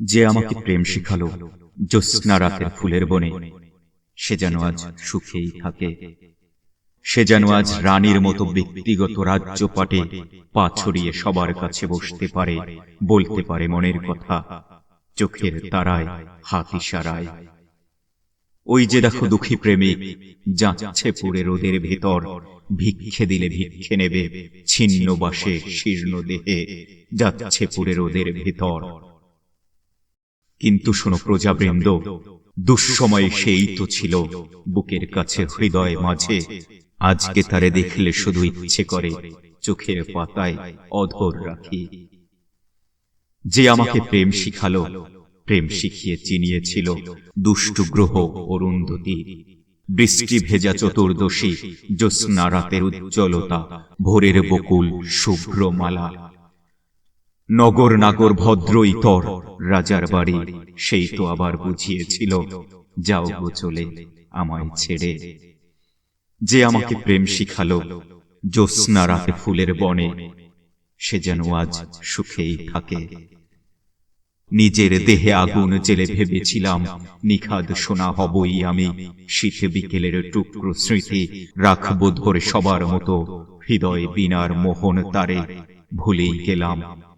যে আমাকে প্রেম শিখালো জ্যোৎস্না রাতের ফুলের বনে। সে যেন আজ সুখেই থাকে। সে যেন আজ রানীর মতো ব্যক্তিগত রাজ্য পাটে পা ছড়িয়ে সবার কাছে বসতে পারে, বলতে পারে মনের কথা, চোখের তারায় হাত ইশারায়। ওই যে দেখো দুঃখী প্রেমিক যাচ্ছে পুরে রোদের ভেতর, ভিক্ষে দিলে ভিক্ষে নেবে, ছিন্ন বাসে শীর্ণ দেহে, যাচ্ছে পুরে রোদের ভেতর। কিন্তু শোনো প্রজাবৃন্দ, দুঃসময়ে সেই তো ছিল বুকের কাছে হৃদয় মাঝে। আজকে তারে দেখলে শুধু ইচ্ছে করে চোখের পাতায় অধর রাখি। যে আমাকে প্রেম শিখালো, প্রেম শিখিয়ে চিনিয়েছিল দুষ্টু গ্রহ অরুন্ধতী। বৃষ্টি ভেজা চতুর্দশী, জ্যোৎস্না রাতের উজ্জ্বলতা, ভোরের বকুল শুভ্র মালা নগর নাগর ভদ্র ইতর। রাজার বাড়ি, সেই তো আবার বুঝিয়েছিল, যাও গো চলে, আমায় ছেড়ে। যে আমাকে প্রেম শিখালো, জ্যোৎস্না রাতে ফুলের বনে, সে যেন আজ সুখেই থাকে। নিজের দেহে আগুন জেলে ভেবেছিলাম, নিখাদ সোনা হবই আমি, শীতে বিকেলের টুকরো স্মৃতি রাখব ধরে সবার মতো, হৃদয় বিনার মোহন তারে, ভুলেই গেলাম।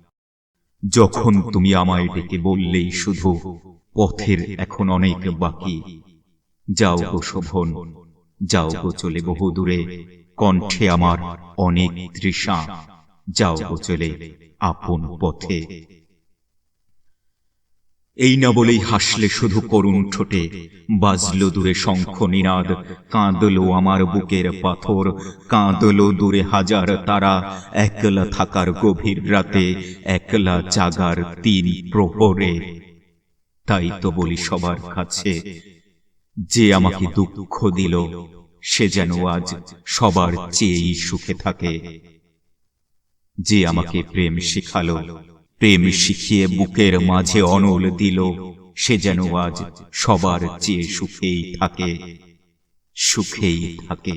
যখন তুমি আমায় ডেকে বললেই শুধু পথের এখন অনেক বাকি। যাও গো শোভন, যাও গো চলে বহু দূরে। কণ্ঠে আমার অনেক তৃষা। যাও গো চলে আপন পথে। এই না বলেই হাসলে শুধু করুণ ঠোঁটে, বাজলো দূরে শঙ্খ নিনাদ, কাঁদলো আমার বুকের পাথর, কাঁদলো দূরে হাজার তারা, একলা থাকার গভীর রাতে, একলা জাগার তিন প্রহরে। তাই তো বলি সবার কাছে, যে আমাকে দুঃখ দিল, সে যেন আজ সবার চেয়েই সুখে থাকে। যে আমাকে প্রেম শিখালো প্রেম শিখিয়ে বুকের মাঝে অনল দিল, সে যেন আজ সবার চেয়ে সুখেই থাকে সুখেই থাকে।